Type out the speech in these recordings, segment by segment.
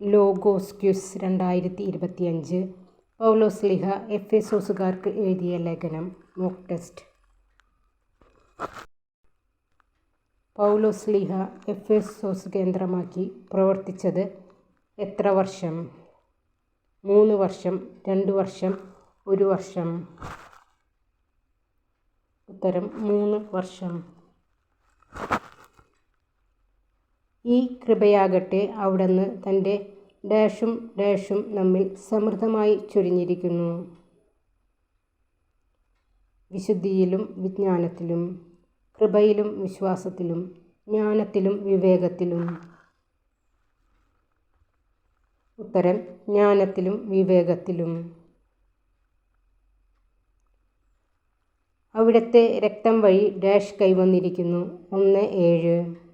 Logos quiz രണ്ടായിരത്തി ഇരുപത്തിയഞ്ച് A സോസുകാർക്ക് എഴുതിയ ലേഖനം മോക്ക് ടെസ്റ്റ്. പൗലോസ് ലിഹ എഫ് എ സോസ് കേന്ദ്രമാക്കി പ്രവർത്തിച്ചത് എത്ര വർഷം? മൂന്ന് വർഷം രണ്ട് വർഷം ഒരു വർഷം. ഉത്തരം മൂന്ന് വർഷം. ഈ കൃപയാകട്ടെ അവിടുന്ന് തന്റെ ഡാഷും ഡാഷും നമ്മിൽ സമൃദ്ധമായി ചൊരിഞ്ഞിരിക്കുന്നു. വിശുദ്ധിയിലും വിജ്ഞാനത്തിലും കൃപയിലും വിശ്വാസത്തിലും ജ്ഞാനത്തിലും വിവേകത്തിലും. ഉത്തരം ജ്ഞാനത്തിലും വിവേകത്തിലും. അവിടുത്തെ രക്തം വഴി ഡാഷ് കൈവന്നിരിക്കുന്നു ഒന്ന് ഏഴ്.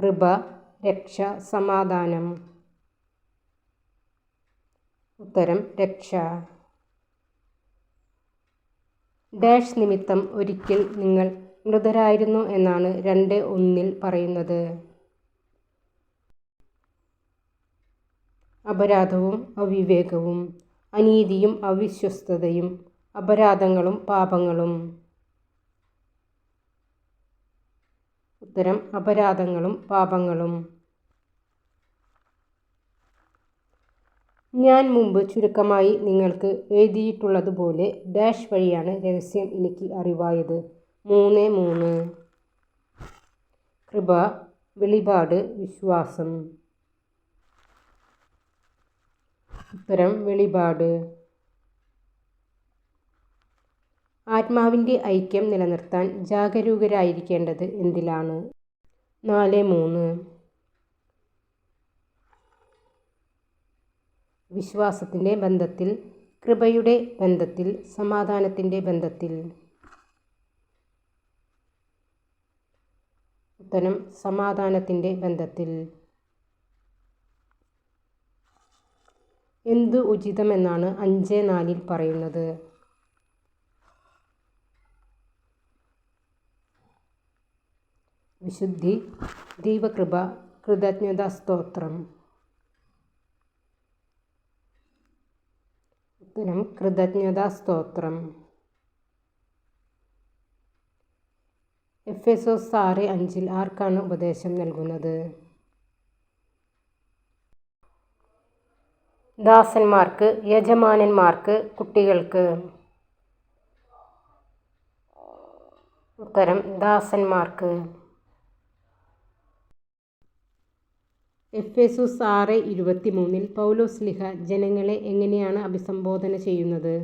കൃപ രക്ഷ സമാധാനം. ഉത്തരം രക്ഷ. ഡാഷ് നിമിത്തം ഒരിക്കൽ നിങ്ങൾ മൃതരായിരുന്നു എന്നാണ് രണ്ട് ഒന്നിൽ പറയുന്നത്. അപരാധവും അവിവേകവും അനീതിയും അവിശ്വസ്തതയും അപരാധങ്ങളും പാപങ്ങളും. ഉത്തരം അപരാധങ്ങളും പാപങ്ങളും. ഞാൻ മുമ്പ് ചുരുക്കമായി നിങ്ങൾക്ക് എഴുതിയിട്ടുള്ളതുപോലെ ഡാഷ് വഴിയാണ് രഹസ്യം എനിക്ക് അറിവായത്. മൂന്ന് മൂന്ന്. കൃപ വെളിപാട് വിശ്വാസം. ഉത്തരം വെളിപാട്. ആത്മാവിന്റെ ഐക്യം നിലനിർത്താൻ ജാഗരൂകരായിരിക്കേണ്ടത് എന്തിലാണ്? നാല് മൂന്ന്. വിശ്വാസത്തിന്റെ ബന്ധത്തിൽ കൃപയുടെ ബന്ധത്തിൽ സമാധാനത്തിന്റെ ബന്ധത്തിൽ. ഉത്തരം സമാധാനത്തിന്റെ ബന്ധത്തിൽ. എന്തു ഉചിതമെന്നാണ് അഞ്ച് നാലിൽ പറയുന്നത്. വിശുദ്ധി ദൈവകൃപ കൃതജ്ഞതാ സ്തോത്രം. ഉത്തരം കൃതജ്ഞതാ സ്തോത്രം. എഫ് എസ് ഒസ് ആറ് അഞ്ചിൽ ആർക്കാണ് ഉപദേശം നൽകുന്നത്? ദാസന്മാർക്ക് യജമാനന്മാർക്ക് കുട്ടികൾക്ക്. ഉത്തരം ദാസന്മാർക്ക്. എഫ് എസുസ് ആറ് മൂന്നിൽ പൗലോസ്ലിഹ ജനങ്ങളെ എങ്ങനെയാണ് അഭിസംബോധന ചെയ്യുന്നത്?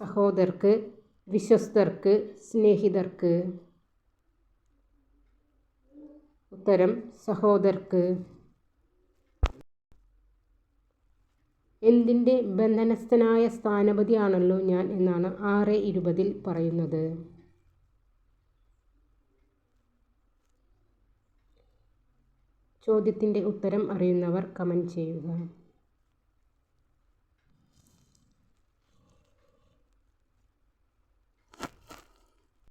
സഹോദർക്ക് വിശ്വസ്തർക്ക് സ്നേഹിതർക്ക്. ഉത്തരം സഹോദർക്ക്. എന്തിന്റെ ബന്ധനസ്ഥനായ സ്ഥാനപതിയാണല്ലോ ഞാൻ എന്നാണ് ആറ് ഇരുപതിൽ പറയുന്നത്. ചോദ്യത്തിന്റെ ഉത്തരം അറിയുന്നവർ കമന്റ് ചെയ്യുക.